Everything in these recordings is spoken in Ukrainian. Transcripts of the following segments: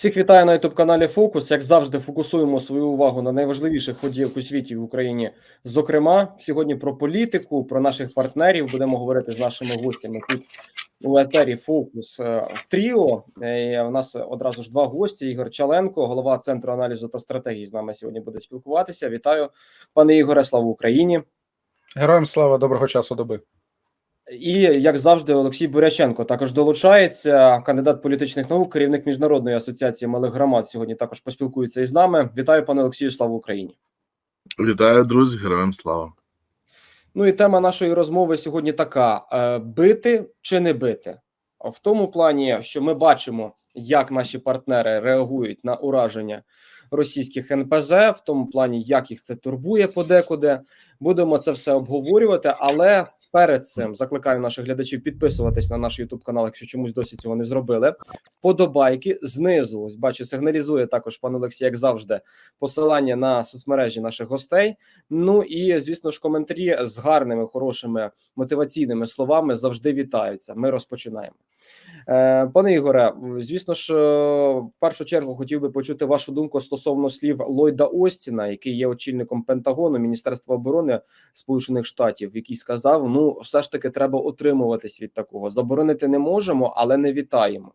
Всіх вітаю на youtube каналі Фокус. Як завжди, фокусуємо свою увагу на найважливіших подіях у світі в Україні. Зокрема, сьогодні про політику, про наших партнерів будемо говорити з нашими гостями тут у етері Фокус е, Тріо. Е, У нас одразу ж два гості: Ігор Чаленко, голова центру аналізу та стратегії. З нами сьогодні буде спілкуватися. Вітаю, пане Ігоре. Слава Україні! Героям слава доброго часу доби. І як завжди, Олексій Буряченко також долучається. Кандидат політичних наук, керівник міжнародної асоціації малих громад. Сьогодні також поспілкується із нами. Вітаю, пане Олексію. Слава Україні! Вітаю, друзі, героям слава. Ну і тема нашої розмови сьогодні така: е, бити чи не бити? В тому плані, що ми бачимо, як наші партнери реагують на ураження російських НПЗ, в тому плані, як їх це турбує подекуди. Будемо це все обговорювати, але перед цим закликаю наших глядачів підписуватись на наш YouTube канал, якщо чомусь досі цього не зробили. Вподобайки знизу. Ось бачу, сигналізує також пан Олексій, як завжди, посилання на соцмережі наших гостей. Ну і звісно ж, коментарі з гарними, хорошими мотиваційними словами завжди вітаються. Ми розпочинаємо. Е, Пане Ігоре, звісно ж, е, в першу чергу хотів би почути вашу думку стосовно слів Ллойда Остіна, який є очільником Пентагону Міністерства оборони Сполучених Штатів, який сказав: ну, все ж таки, треба утримуватись від такого. Заборонити не можемо, але не вітаємо.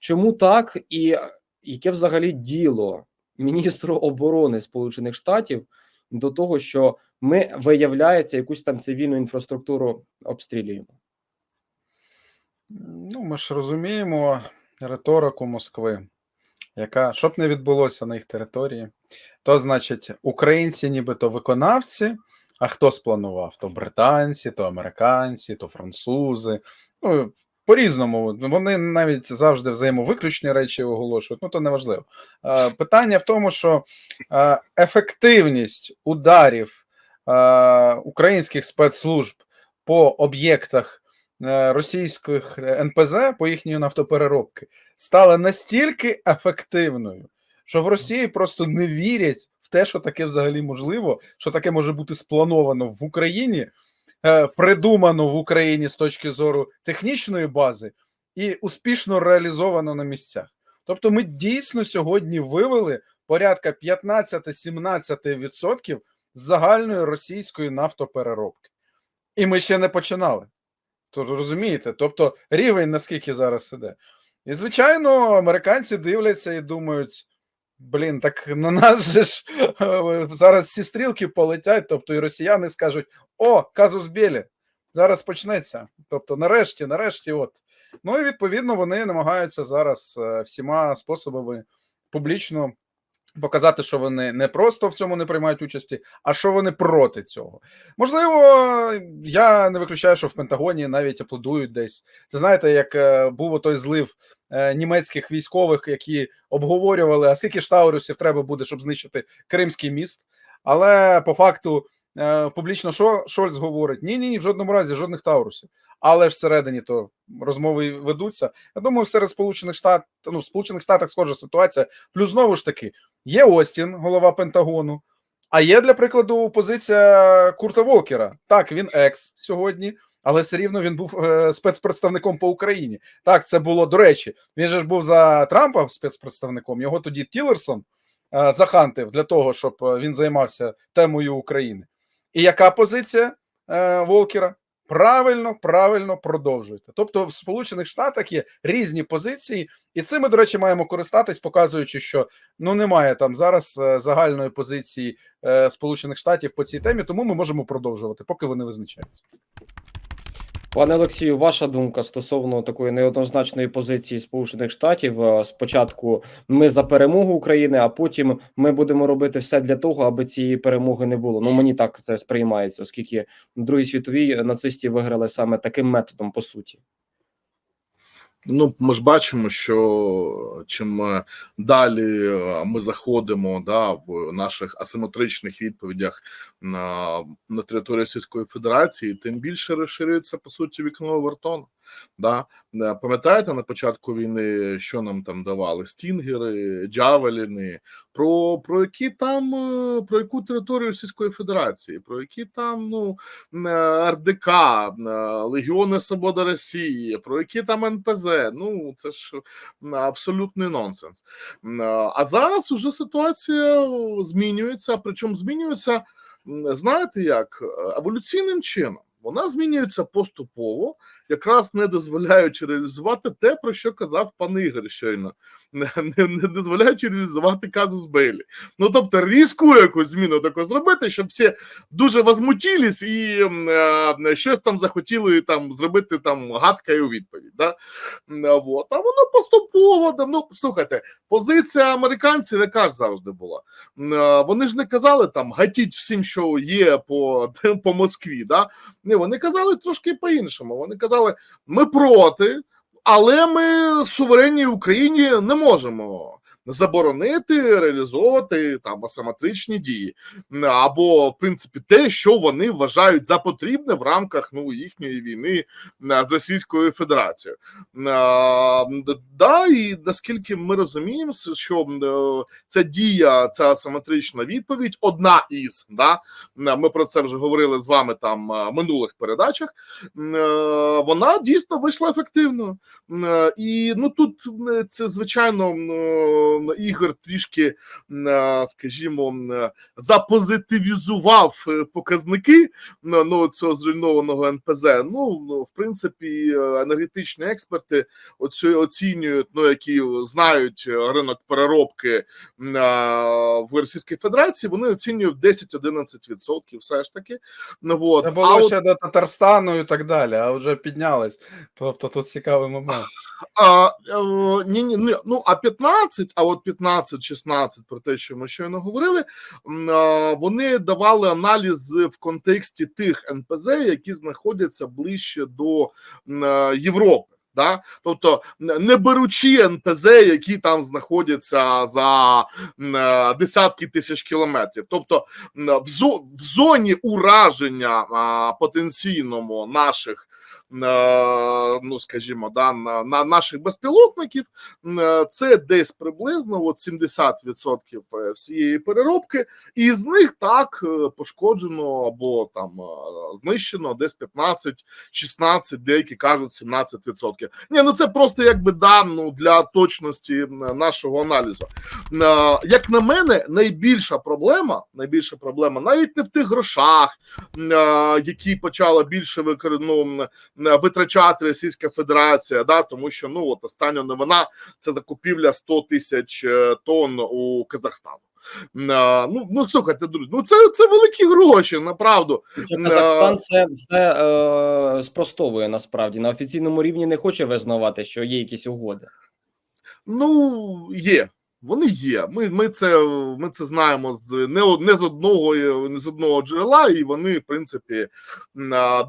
Чому так і яке взагалі діло міністру оборони Сполучених Штатів до того, що ми виявляється якусь там цивільну інфраструктуру обстрілюємо? Ну, ми ж розуміємо риторику Москви, яка щоб не відбулося на їх території, то значить, українці, нібито виконавці. А хто спланував? То британці, то американці, то французи. Ну, по-різному. Вони навіть завжди взаємовиключні речі оголошують. Ну, то не важливо. Е, Питання в тому, що ефективність ударів українських спецслужб по об'єктах російських НПЗ по їхньої нафтопереробки стала настільки ефективною, що в Росії просто не вірять в те, що таке взагалі можливо, що таке може бути сплановано в Україні, е, придумано в Україні з точки зору технічної бази і успішно реалізовано на місцях. Тобто, ми дійсно сьогодні вивели порядка 15-17% з загальної російської нафтопереробки. І ми ще не починали. То розумієте? Тобто рівень наскільки зараз іде. І, звичайно, американці дивляться і думають: блін, так на нас же ж е, зараз всі стрілки полетять, тобто і росіяни скажуть: о, казус Белі, зараз почнеться. Тобто, нарешті, нарешті, от. Ну і відповідно вони намагаються зараз е, всіма способами публічно показати, що вони не просто в цьому не приймають участі, а що вони проти цього. Можливо, я не виключаю, що в Пентагоні навіть аплодують десь. Це знаєте, як е, був той злив е, німецьких військових, які обговорювали, а скільки ж таурусів треба буде, щоб знищити Кримський міст. Але по факту публічно що Шольц говорить: ні, ні, ні, в жодному разі жодних таурусів. Але ж всередині то розмови ведуться. Я думаю, серед Сполучених Штатів, ну, в Сполучених Штатах схожа ситуація. Плюс знову ж таки, є Остін, голова Пентагону, а є, для прикладу, позиція Курта Волкера. Так, він екс сьогодні, але все рівно він був е, спецпредставником по Україні. Так, це було до речі. Він же ж був за Трампа спецпредставником. Його тоді Тілерсон е, захантив для того, щоб е, він займався темою України. І яка позиція е, Волкера? Правильно, правильно продовжуйте. Тобто, в Сполучених Штатах є різні позиції, і цим ми, до речі, маємо користатись, показуючи, що ну немає там зараз е, загальної позиції е, Сполучених Штатів по цій темі, тому ми можемо продовжувати, поки вони визначаються. Пане Олексію, ваша думка стосовно такої неоднозначної позиції Сполучених Штатів. Е, Спочатку ми за перемогу України, а потім ми будемо робити все для того, аби цієї перемоги не було. Ну мені так це сприймається, оскільки в Другій світовій нацисті виграли саме таким методом, по суті. Ну, ми ж бачимо, що чим далі е, ми заходимо да, в наших асиметричних відповідях на на територію Російської Федерації, тим більше розширюється по суті вікно Овертона. Да? Е, Пам'ятаєте на початку війни, що нам там давали? Стінгери, Джавеліни, про, про які там е, про яку територію Російської Федерації, про які там ну е, РДК, Легіони Свобода Росії, про які там НПЗ. Ну це ж абсолютний нонсенс. А зараз уже ситуація змінюється. Причому змінюється, знаєте як, еволюційним чином. Вона змінюється поступово, якраз не дозволяючи реалізувати те, про що казав пан Ігор щойно, не, не, не дозволяючи реалізувати казус Бейлі. Ну тобто різку якусь зміну таку зробити, щоб всі дуже возмутились і м, е, щось там захотіли там зробити там гадка у відповідь. Да? Е, Вот. А воно поступово. да, Ну слухайте, позиція американців яка ж завжди була. Е, Вони ж не казали там гатіть всім, що є по, по Москві. Да? Ні, вони казали трошки по-іншому. Вони казали, ми проти, але ми суверенній Україні не можемо заборонити реалізовувати там асиметричні дії, або в принципі те, що вони вважають за потрібне в рамках ну їхньої війни з Російською Федерацією. Да, і наскільки ми розуміємо, що е, ця дія, ця асиметрична відповідь, одна із да, ми про це вже говорили з вами там е, минулих передачах. е, Вона дійсно вийшла ефективною. М, е, І ну тут це звичайно Ігор трішки, е, скажімо, е, запозитивізував е, показники ну, цього зруйнованого НПЗ. Ну, ну, в принципі, енергетичні експерти оцінюють, ну які знають ринок переробки в Російській Федерації, вони оцінюють 10-11% все ж таки. Ну, от. Це А було от до Татарстану і так далі, а вже піднялись. Тобто тут цікавий момент. А, ні, ні, ні, ну а 15, а от 15-16, про те, що ми щойно говорили, вони давали аналіз в контексті тих НПЗ, які знаходяться ближче до е, Європи. Да? Тобто, не беручи НПЗ, які там знаходяться за е, десятки тисяч кілометрів. Тобто, в, зоні ураження потенційному наших ну скажімо, да, на, на наших безпілотників, е, це десь приблизно от 70% всієї переробки, і з них так е, пошкоджено або там е, знищено десь 15-16, деякі кажуть 17%. Ні, ну це просто якби да, ну, для точності нашого аналізу. Е, Як на мене, найбільша проблема, найбільша проблема навіть не в тих грошах, е, які почала більше викор... е, витрачати Російська Федерація, да, тому що ну от остання новина це закупівля 100 тисяч е, тонн у Казахстану. Е, Ну, ну слухайте, друзі, ну це, це великі гроші, направду. Це Казахстан це, це е, спростовує насправді на офіційному рівні не хоче визнавати, що є якісь угоди. Ну, є. Вони є. Ми, ми, це, ми це знаємо з не, не з одного не з одного джерела, і вони, в принципі,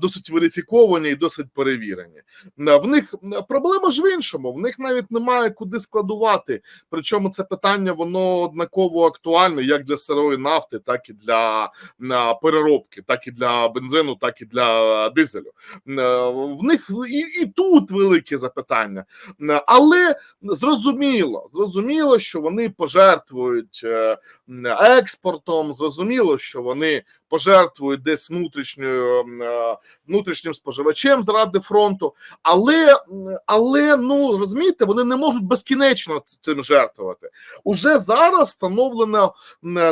досить верифіковані і досить перевірені. В них проблема ж в іншому. В них навіть немає куди складувати. Причому це питання воно однаково актуальне як для сирої нафти, так і для переробки, так і для бензину, так і для дизелю. В них і, і тут великі запитання. Але зрозуміло, зрозуміло, що вони пожертвують е, експортом. Зрозуміло, що вони пожертвують десь внутрішньою е, внутрішнім споживачем заради фронту, але але ну розумієте, вони не можуть безкінечно цим жертвувати. Уже зараз встановлено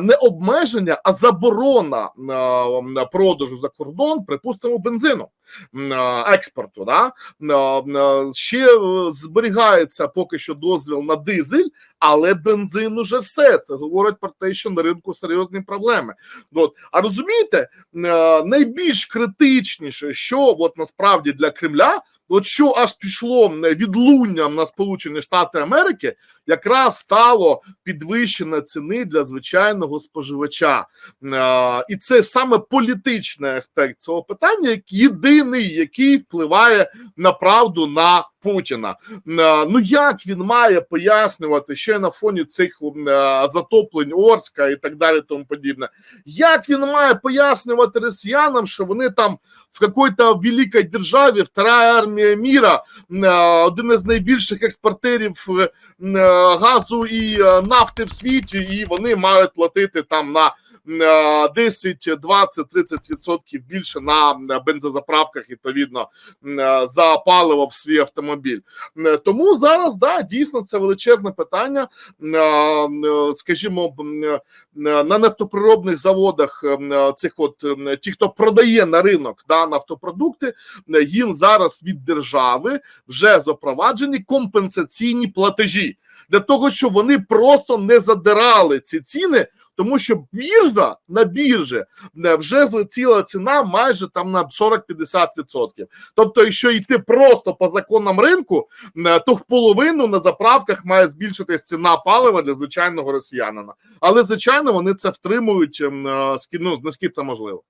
не обмеження, а заборона на, продажу за кордон, припустимо, бензину е, експорту. Да? Е, Ще зберігається поки що дозвіл на дизель, але бензин уже все. Це говорить про те, що на ринку серйозні проблеми. От. А розумієте, е, найбільш критичніше, що от насправді для Кремля, от що аж пішло відлунням на Сполучені Штати Америки, якраз стало підвищення ціни для звичайного споживача. І це саме політичний аспект цього питання, єдиний, який впливає на правду на Путіна. Ну як він має пояснювати ще на фоні цих затоплень Орська і так далі, тому подібне? Як він має пояснювати росіянам, що вони там в какой-то великій державі, вторая армія міра, один із найбільших експортерів е, газу і е, нафти в світі, і вони мають платити там на 10, 20, 30 відсотків більше на бензозаправках, відповідно, е, за паливо в свій автомобіль. Е, Тому зараз да дійсно це величезне питання. Е, Скажімо, на нафтоприробних заводах цих от ті, хто продає на ринок да, нафтопродукти, їм зараз від держави вже запроваджені компенсаційні платежі для того, щоб вони просто не задирали ці ціни, тому що біржа на біржі е, вже злетіла ціна майже там на 40-50%. Тобто, якщо йти просто по законам ринку, е, то в половину на заправках має збільшитись ціна палива для звичайного росіянина. Але звичайно вони це втримують ем, е, ну, наскільки це можливо.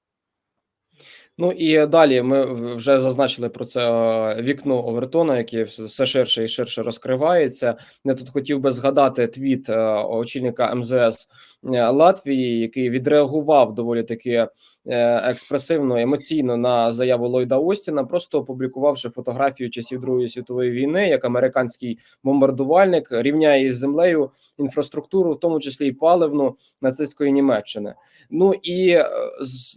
Ну і далі ми вже зазначили про це вікно Овертона, яке все ширше і ширше розкривається. Я тут хотів би згадати твіт очільника МЗС Латвії, який відреагував доволі таки е, експресивно, емоційно на заяву Ллойда Остіна, просто опублікувавши фотографію часів Другої світової війни, як американський бомбардувальник рівняє із землею інфраструктуру, в тому числі і паливну нацистської Німеччини. Ну і е,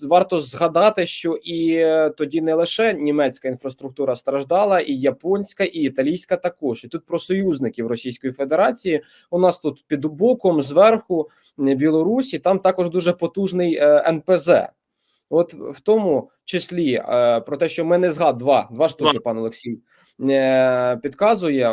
варто згадати, що і е, тоді не лише німецька інфраструктура страждала, і японська, і італійська також. І тут про союзників Російської Федерації. У нас тут під боком зверху Білорусі, там також дуже потужний е, НПЗ. От в тому числі е, про те, що ми не згад два, два штуки, пан Олексій. е, Підказує,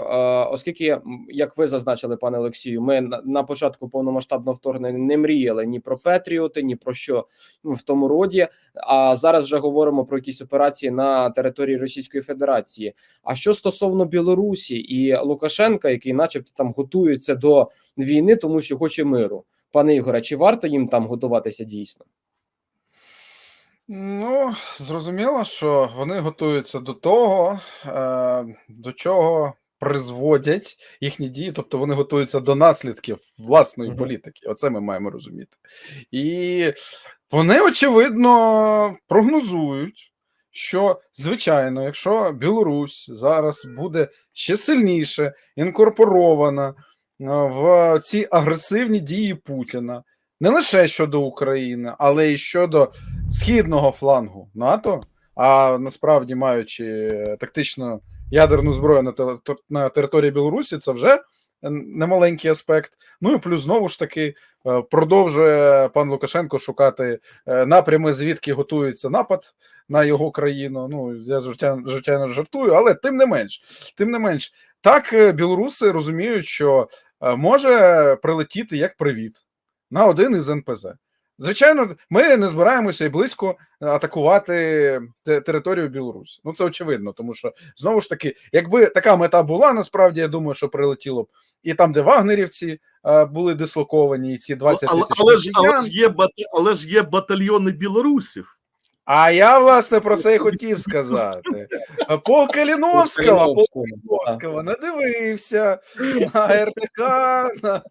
оскільки, як ви зазначили, пане Олексію, ми на, початку повномасштабного вторгнення не мріяли ні про Петріоти, ні про що в тому роді. А зараз вже говоримо про якісь операції на території Російської Федерації. А що стосовно Білорусі і Лукашенка, який, начебто, там готується до війни, тому що хоче миру, пане Ігоре, чи варто їм там готуватися дійсно? Ну, зрозуміло, що вони готуються до того, е, до чого призводять їхні дії, тобто вони готуються до наслідків власної політики. Оце ми маємо розуміти. І вони, очевидно, прогнозують, що, звичайно, якщо Білорусь зараз буде ще сильніше інкорпорована в ці агресивні дії Путіна, не лише щодо України, але й щодо східного флангу НАТО, а насправді маючи тактично ядерну зброю на, на території Білорусі, це вже немаленький аспект. Ну і плюс знову ж таки е, продовжує пан Лукашенко шукати е, напрями, звідки готується напад на його країну. Ну я звичайно, жартую, але тим не менш, тим не менш, так е, білоруси розуміють, що е, може прилетіти як привіт на один із НПЗ. Звичайно, ми не збираємося і близько атакувати територію Білорусі. Ну це очевидно, тому що знову ж таки, якби така мета була, насправді я думаю, що прилетіло б і там, де вагнерівці е, були дислоковані, і ці 20 але, тисяч але, ж, але, ж є, але ж є батальйони білорусів. А я власне про це і хотів сказати. Пол Каліновського, Пол Каліновського надивився на РТК, на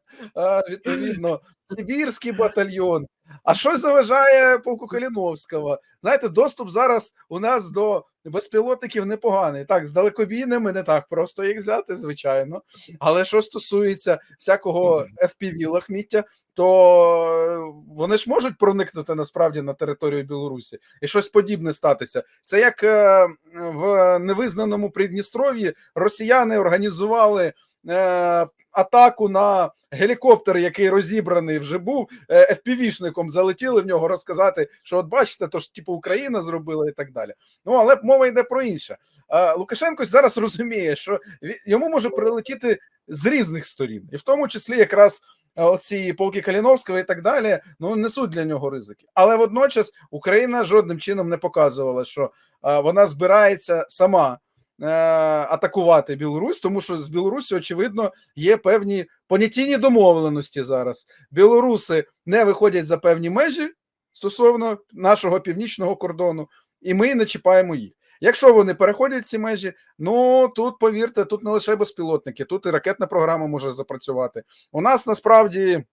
відповідно Сибірський батальйон. А що заважає полку Каліновського? Знаєте, доступ зараз у нас до безпілотників непоганий. Так, з далекобійними не так просто їх взяти, звичайно. Але що стосується всякого FPV лахміття, то вони ж можуть проникнути насправді на територію Білорусі і щось подібне статися. Це як е, в невизнаному Придністров'ї росіяни організували. Е, Атаку на гелікоптер, який розібраний вже був е, FPV-шником, залетіли в нього розказати, що от бачите, то ж типу Україна зробила і так далі. Ну але мова йде про інше. Е, Лукашенко зараз розуміє, що йому може прилетіти з різних сторін, і в тому числі якраз оці полки Каліновського і так далі, ну несуть для нього ризики. Але водночас Україна жодним чином не показувала, що вона збирається сама атакувати Білорусь, тому що з Білорусі, очевидно, є певні понятійні домовленості зараз. Білоруси не виходять за певні межі стосовно нашого північного кордону, і ми не чіпаємо їх. Якщо вони переходять ці межі, ну тут повірте, тут не лише безпілотники, тут і ракетна програма може запрацювати. У нас насправді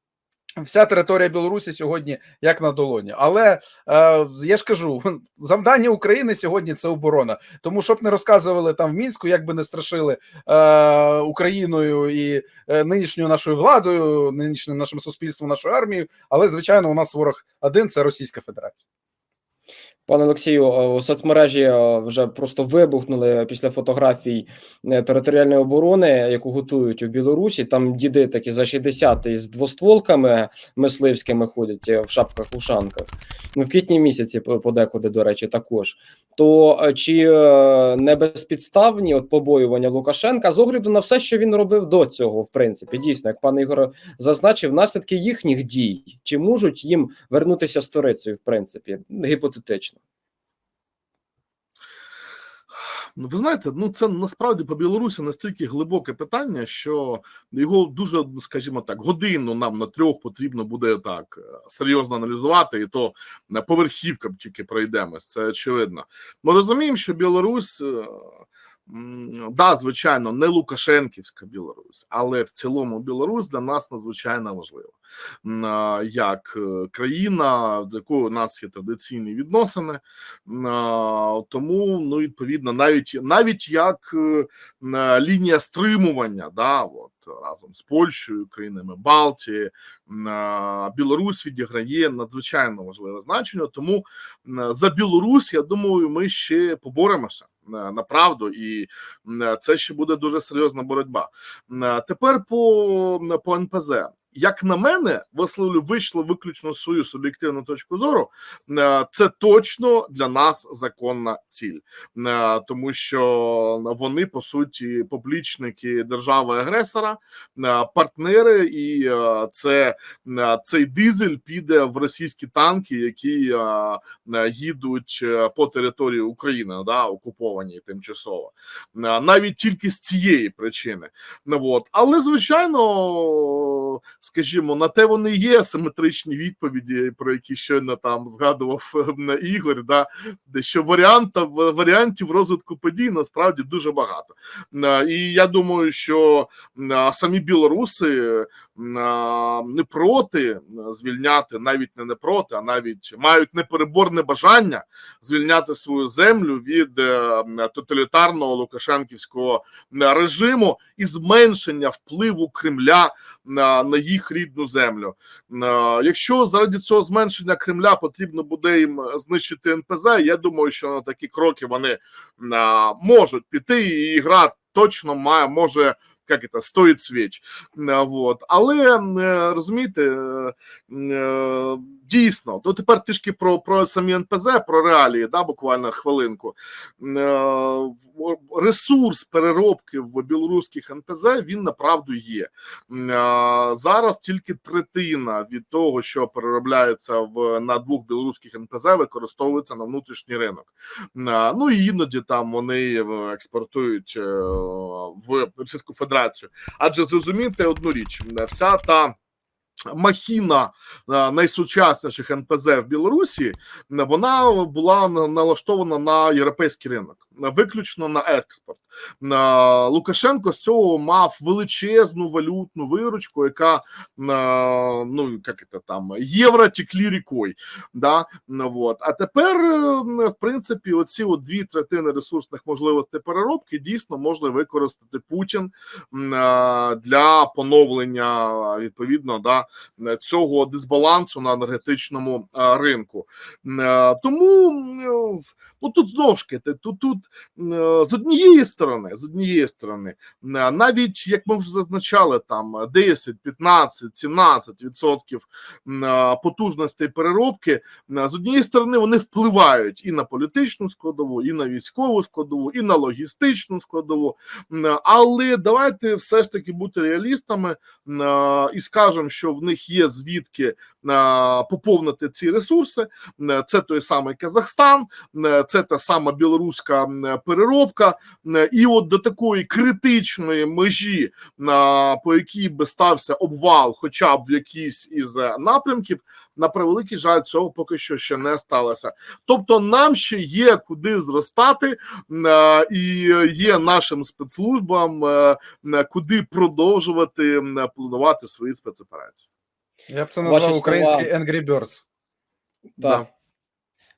Вся територія Білорусі сьогодні як на долоні. Але е, я ж кажу, завдання України сьогодні це оборона. Тому щоб не розказували там в мінську, як би не страшили е, Україною і е, нинішньою нашою владою, нинішнім нашим суспільством, нашою армією. Але звичайно, у нас ворог один це Російська Федерація. Пане Олексію, е, у соцмережі е, вже просто вибухнули після фотографій е, територіальної оборони, яку готують у Білорусі. Там діди такі за 60 із двостволками мисливськими ходять в шапках-ушанках. Ну, в квітні місяці подекуди, до речі, також. То чи не безпідставні от побоювання Лукашенка з огляду на все, що він робив до цього, в принципі, дійсно, як пан Ігор зазначив, наслідки їхніх дій, чи можуть їм вернутися сторицею, в принципі, гіпотетично. Ну, ви знаєте, ну це насправді по Білорусі настільки глибоке питання, що його дуже, скажімо так, годину нам на трьох потрібно буде так е, серйозно аналізувати, і то на поверхівкам тільки пройдемось. Це очевидно. Ми розуміємо, що Білорусь. Е, Да, звичайно, не Лукашенківська Білорусь, але в цілому Білорусь для нас надзвичайно важлива як е, країна, з якою у нас є традиційні відносини. Тому, ну відповідно, навіть навіть як е, а, лінія стримування, да, от разом з Польщею, країнами Балтії, Білорусь відіграє надзвичайно важливе значення. Тому за Білорусь, я думаю, ми ще поборемося на на правду, і м, це ще буде дуже серйозна боротьба. М, Тепер по, по НПЗ. Як на мене, висловлю вийшло виключно свою суб'єктивну точку зору. е, Це точно для нас законна ціль, Е, тому що вони по суті поплічники держави-агресора, е, партнери, і це цей дизель піде в російські танки, які їдуть по території України, да, окупованій тимчасово, навіть тільки з цієї причини. Ну, от. Але, звичайно, скажімо, на те вони є симетричні відповіді, про які щойно там згадував е, Ігор, да, що варіантів, варіантів розвитку подій насправді дуже багато. Е, І я думаю, що самі білоруси не проти звільняти, навіть не не проти, а навіть мають непереборне бажання звільняти свою землю від е, тоталітарного лукашенківського режиму і зменшення впливу Кремля на, їх рідну землю. Якщо заради цього зменшення Кремля потрібно буде їм знищити НПЗ, я думаю, що на такі кроки вони можуть піти, і гра точно має може. Як це, стоїть свіч. Е, Вот. Але е, розумієте, е, дійсно, то тепер трішки про, про самі НПЗ, про реалії, да, буквально хвилинку. Ресурс переробки в білоруських НПЗ він направду є. Зараз тільки третина від того, що переробляється в на двох білоруських НПЗ, використовується на внутрішній ринок. Ну і іноді там вони експортують в Російську Федерацію. Адже зрозумійте одну річ: вся та. Махіна е, найсучасніших НПЗ в Білорусі вона була налаштована на європейський ринок, виключно на експорт. Е, Лукашенко з цього мав величезну валютну виручку, яка е, ну як це там євро текли рікою. Да? Вот. А тепер, в принципі, оці от дві третини ресурсних можливостей переробки дійсно можна використати Путін для поновлення відповідно да, цього дисбалансу на енергетичному е, ринку. Е, Тому е, ну тут знову ж таки, тут, тут е, з однієї сторони, з однієї сторони, е, навіть як ми вже зазначали, там 10, 15, 17 відсотків е, потужностей переробки, з однієї сторони вони впливають і на політичну складову, і на військову складову, і на логістичну складову. Але давайте все ж таки бути реалістами і скажемо, що в них є звідки поповнити ці ресурси. Е, Це той самий Казахстан, е, це та сама білоруська переробка. Е, І от до такої критичної межі, е, по якій би стався обвал, хоча б в якійсь із е, напрямків, на превеликий жаль, цього поки що ще не сталося. Тобто, нам ще є куди зростати, е, і є нашим спецслужбам е, е, куди продовжувати планувати свої спецоперації. Я б це Ваші назвав слова. український Angry Birds. Так.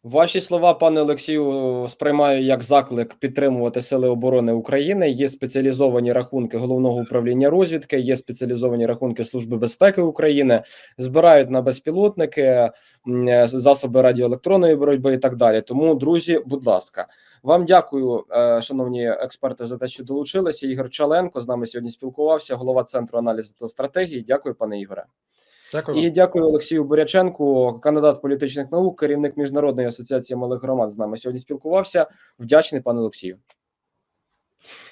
Ваші слова, пане Олексію, сприймаю як заклик підтримувати сили оборони України. Є спеціалізовані рахунки головного управління розвідки, є спеціалізовані рахунки Служби безпеки України, збирають на безпілотники, м, е, засоби радіоелектронної боротьби і так далі. Тому, друзі, будь ласка, вам дякую, е, шановні експерти, за те, що долучилися. Ігор Чаленко з нами сьогодні спілкувався, голова центру аналізу та стратегії. Дякую, пане Ігоре. Дякую. І дякую Олексію Боряченку, кандидат політичних наук, керівник міжнародної асоціації малих громад. З нами сьогодні спілкувався. Вдячний пане Олексію.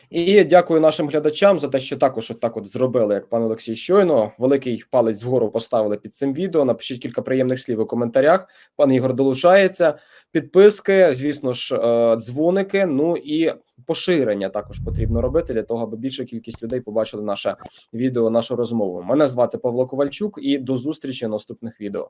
І дякую нашим глядачам за те, що також от так от зробили, як пан Олексій щойно. Великий палець вгору поставили під цим відео. Напишіть кілька приємних слів у коментарях. Пан Ігор долучається. Підписки, звісно ж, е, дзвоники. Ну і поширення також потрібно робити для того, аби більша кількість людей побачили наше відео, нашу розмову. Мене звати Павло Ковальчук, і до зустрічі в наступних відео.